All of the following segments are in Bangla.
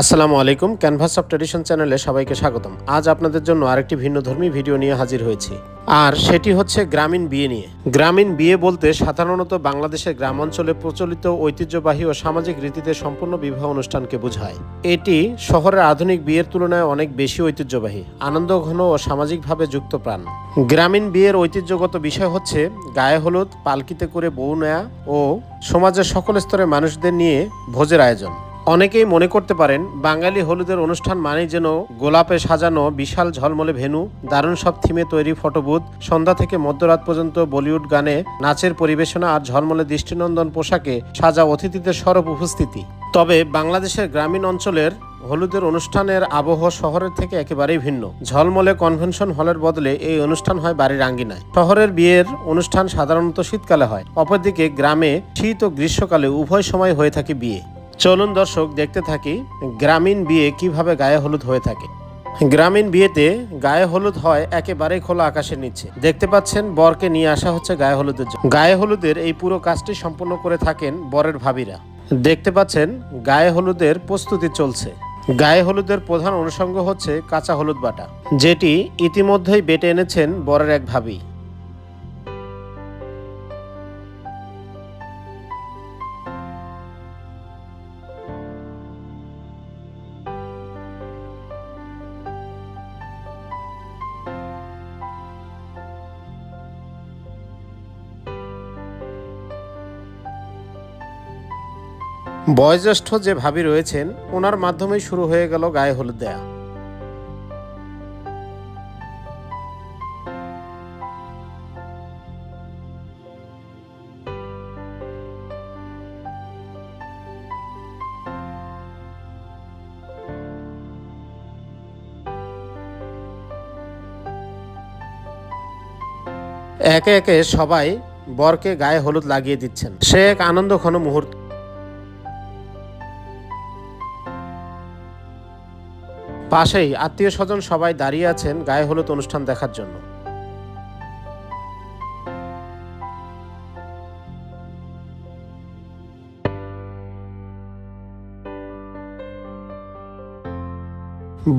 আসসালামু আলাইকুম ক্যানভাস অফ ট্রেডিশন চ্যানেলে সবাইকে স্বাগতম। আজ আপনাদের জন্য আরেকটি ভিন্ন ধর্মী ভিডিও নিয়ে হাজির হয়েছি। আর সেটি হচ্ছে গ্রামীণ বিয়ে নিয়ে। গ্রামীণ বিয়ে বলতে সাধারণত বাংলাদেশের গ্রাম অঞ্চলে প্রচলিত ঐতিহ্যবাহী ও সামাজিক রীতিতে সম্পূর্ণ বিবাহ অনুষ্ঠানকে বোঝায়। এটি শহরের আধুনিক বিয়ের তুলনায় অনেক বেশি ঐতিহ্যবাহী আনন্দঘন ও সামাজিকভাবে যুক্ত প্রাণ। গ্রামীণ বিয়ের ঐতিহ্যগত বিষয় হচ্ছে গায়ে হলুদ, পালকিতে করে বউ নেয়া ও সমাজের সকল স্তরের মানুষদের নিয়ে ভোজের আয়োজন। অনেকেই মনে করতে পারেন, বাঙালি হলুদের অনুষ্ঠান মানেই যেন গোলাপে সাজানো বিশাল ঝলমলে ভেনু দারুণ সব থিমে তৈরি ফটোবুথ, সন্ধ্যা থেকে মধ্যরাত পর্যন্ত বলিউড গানে নাচের পরিবেশনা আর ঝলমলে দৃষ্টিনন্দন পোশাকে সাজা অতিথিদের সরব উপস্থিতি। তবে বাংলাদেশের গ্রামীণ অঞ্চলের হলুদের অনুষ্ঠানের আবহ শহরের থেকে একেবারেই ভিন্ন। ঝলমলে কনভেনশন হলের বদলে এই অনুষ্ঠান হয় বাড়ির আঙ্গিনায়। শহরের বিয়ের অনুষ্ঠান সাধারণত শীতকালে হয়। অপরদিকে গ্রামে শীত ও গ্রীষ্মকালে উভয় সময় হয়ে থাকে বিয়ে। চলুন দর্শক, দেখতে থাকি গ্রামীণ বিয়ে কীভাবে গায়ে হলুদ হয়ে থাকে। গ্রামীণ বিয়েতে গায়ে হলুদ হয় একেবারেই খোলা আকাশের নিচে। দেখতে পাচ্ছেন, বরকে নিয়ে আসা হচ্ছে গায়ে হলুদের গায়ে হলুদের এই পুরো কাজটি সম্পূর্ণ করে থাকেন বরের ভাবিরা। দেখতে পাচ্ছেন, গায়ে হলুদের প্রস্তুতি চলছে। গায়ে হলুদের প্রধান অনুষঙ্গ হচ্ছে কাঁচা হলুদ বাটা, যেটি ইতিমধ্যেই বেটে এনেছেন বরের এক ভাবি। বয়োজ্যেষ্ঠ যে ভাবি রয়েছেন, ওনার মাধ্যমেই শুরু হয়ে গেল গায়ে হলুদ দেয়া। একে একে সবাই বরকে গায়ে হলুদ লাগিয়ে দিচ্ছেন। সে এক আনন্দঘন মুহূর্ত। পাশেই আত্মীয় স্বজন সবাই দাঁড়িয়ে আছেন গায়ে হলুদ অনুষ্ঠান দেখার জন্য।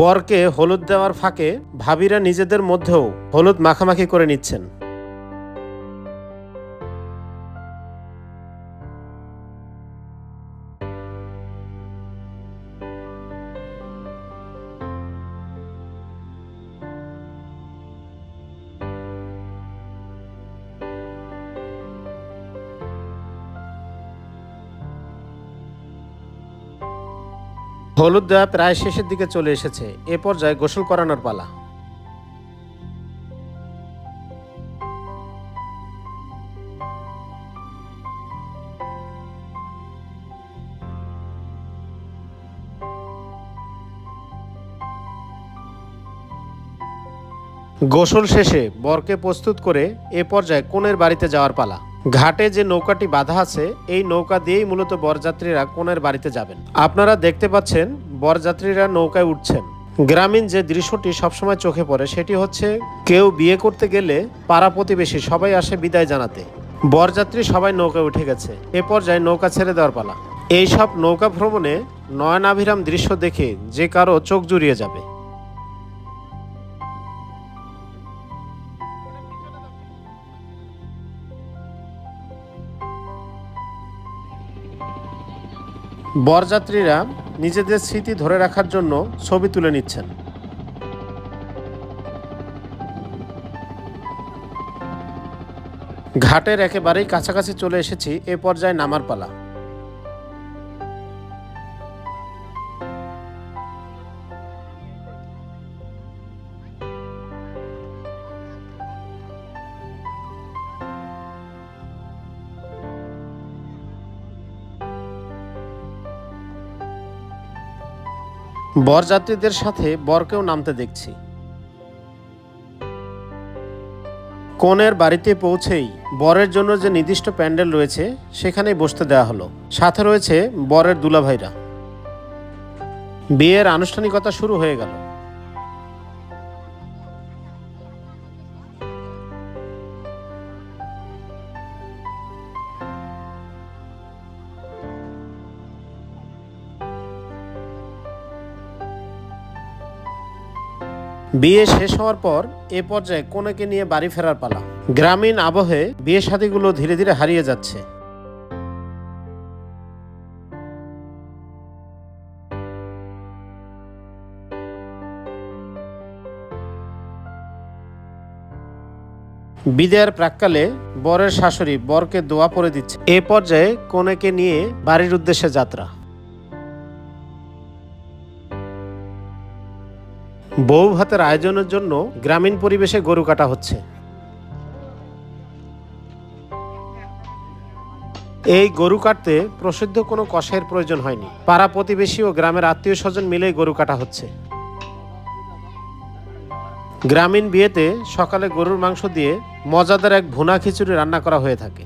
বরকে হলুদ দেওয়ার ফাঁকে ভাবিরা নিজেদের মধ্যেও হলুদ মাখামাখি করে নিচ্ছেন। হলুদ দেওয়া প্রায় শেষের দিকে চলে এসেছে। এ পর্যায়ে গোসল করানোর পালা। গোসল শেষে বরকে প্রস্তুত করে এ পর্যায়ে কোনের বাড়িতে যাওয়ার পালা। ঘাটে যে নৌকাটি বাঁধা আছে, এই নৌকা দিয়েই মূলত বরযাত্রীরা কোণের বাড়িতে যাবেন। আপনারা দেখতে পাচ্ছেন, বরযাত্রীরা নৌকায় উঠছেন। গ্রামীণ যে দৃশ্যটি সবসময় চোখে পড়ে, সেটি হচ্ছে কেউ বিয়ে করতে গেলে পাড়া প্রতিবেশী সবাই আসে বিদায় জানাতে। বরযাত্রী সবাই নৌকায় উঠে গেছে। এ পর্যায়ে নৌকা ছেড়ে দেওয়ার পালা। এইসব নৌকা ভ্রমণে নয়নাভিরাম দৃশ্য দেখে যে কারও চোখ জুড়িয়ে যাবে। বরযাত্রীরা নিজেদের স্মৃতি ধরে রাখার জন্য ছবি তুলে নিচ্ছেন। ঘাটের একেবারেই কাছাকাছি চলে এসেছি এ পর্যায়ে নামার পালা। বরযাত্রীদের সাথে বরকেও নামতে দেখছি। কনের বাড়িতে পৌঁছেই বরের জন্য যে নির্দিষ্ট প্যান্ডেল রয়েছে, সেখানেই বসতে দেওয়া হলো। সাথে রয়েছে বরের দুলাভাইরা। বিয়ের আনুষ্ঠানিকতা শুরু হয়ে গেল। বিয়ে শেষ হওয়ার পর এ পর্যায়ে কনেকে নিয়ে বাড়ি ফেরার পালা। গ্রামীণ আবহে বিয়ে শাদিগুলো ধীরে ধীরে হারিয়ে যাচ্ছে। বিদায়ের প্রাককালে বরের শাশুড়ি বরকে দোয়া পরে দিচ্ছে। এ পর্যায়ে কনেকে নিয়ে বাড়ির উদ্দেশ্যে যাত্রা। বউ ভাতের আয়োজনের জন্য গ্রামীণ পরিবেশে গরু কাটা হচ্ছে। এই গরু কাটতে প্রসিদ্ধ কোনো কষাইয়ের প্রয়োজন হয়নি। পাড়া প্রতিবেশী ও গ্রামের আত্মীয় স্বজন মিলেই গরু কাটা হচ্ছে। গ্রামীণ বিয়েতে সকালে গরুর মাংস দিয়ে মজাদার এক ভুনা খিচুড়ি রান্না করা হয়ে থাকে।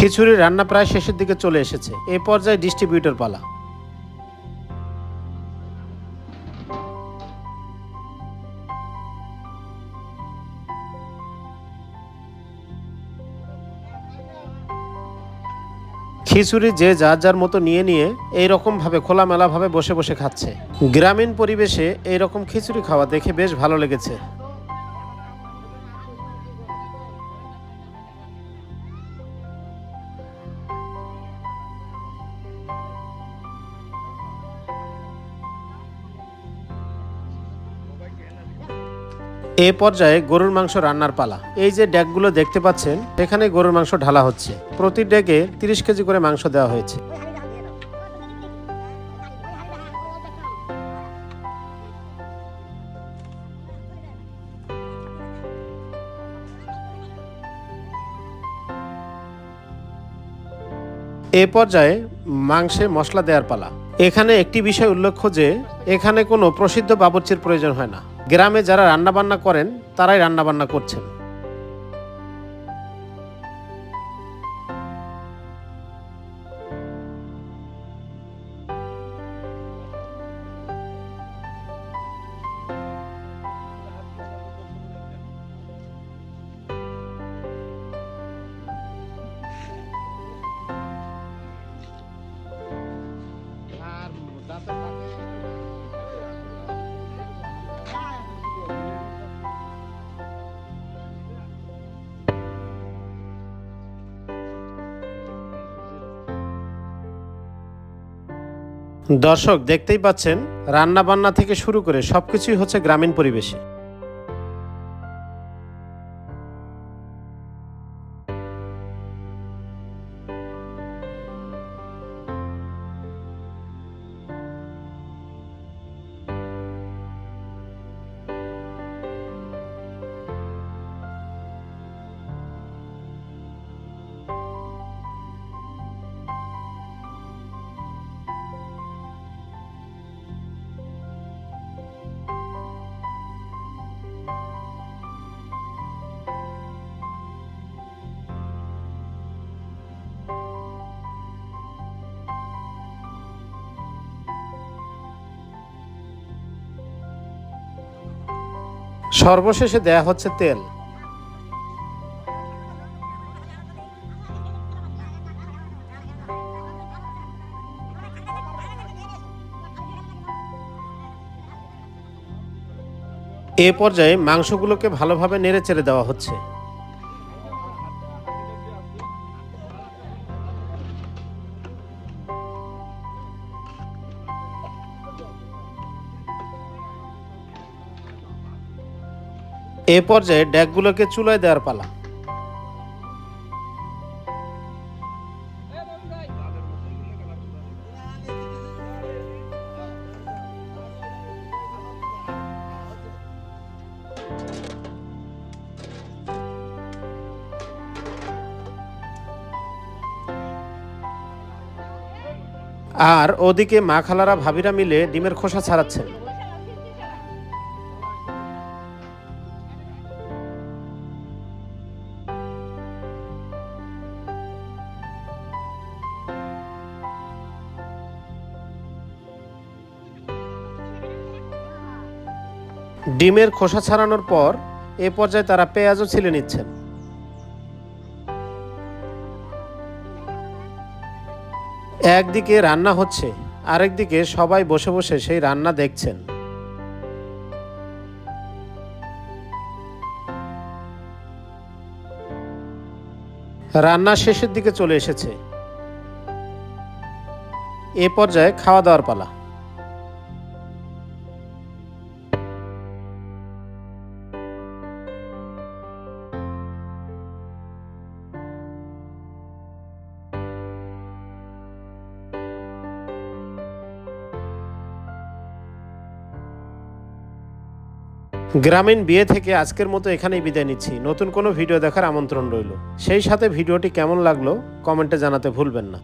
খিচুড়ি রান্না প্রায় শেষের দিকে চলে এসেছে। এই পর্যায়ে ডিস্ট্রিবিউটর পালা। খিচুড়ি যে যার যার মতো নিয়ে নিয়ে এই রকম ভাবে খোলামেলা ভাবে বসে বসে খাচ্ছে। গ্রামীণ পরিবেশে এই রকম খিচুড়ি খাওয়া দেখে বেশ ভালো লেগেছে। এ পর্যায়ে গরুর মাংস রান্নার পালা। এই যে ড্যাকগুলো দেখতে পাচ্ছেন, এখানে গরুর মাংস ঢালা হচ্ছে। প্রতি ড্যাকে তিরিশ কেজি করে মাংস দেওয়া হয়েছে। এ পর্যায়ে মাংসে মশলা দেওয়ার পালা। এখানে একটি বিষয় উল্লেখ্য যে, এখানে কোনো প্রসিদ্ধ বাবুর্চির প্রয়োজন হয় না। গ্রামে যারা রান্নাবান্না করেন তারাই রান্নাবান্না করছেন। দর্শক দেখতেই পাচ্ছেন রান্না বান্না থেকে শুরু করে সবকিছুই হচ্ছে গ্রামীণ পরিবেশে। সর্বশেষে দেয়া হচ্ছে তেল। এ পর্যায়ে মাংসগুলোকে ভালোভাবে নেড়ে চেড়ে দেওয়া হচ্ছে। এ পর্যায়ে ড্যাকগুলোকে চুলায় দেওয়ার পালা। আর ওদিকে মা খালারা ভাবিরা মিলে ডিমের খোসা ছাড়াচ্ছেন। ডিমের খোসা ছাড়ানোর পর এ পর্যায়ে তারা পেঁয়াজও ছিলে নিচ্ছেন। একদিকে রান্না হচ্ছে, আরেকদিকে সবাই বসে বসে সেই রান্না দেখছেন। রান্না শেষের দিকে চলে এসেছে। এ পর্যায়ে খাওয়া দাওয়ার পালা। গ্রামীণ বিয়ে থেকে আজকের মতো এখানেই বিদায় নিচ্ছি। নতুন কোনো ভিডিও দেখার আমন্ত্রণ রইল। সেই সাথে ভিডিওটি কেমন লাগল, কমেন্টে জানাতে ভুলবেন না।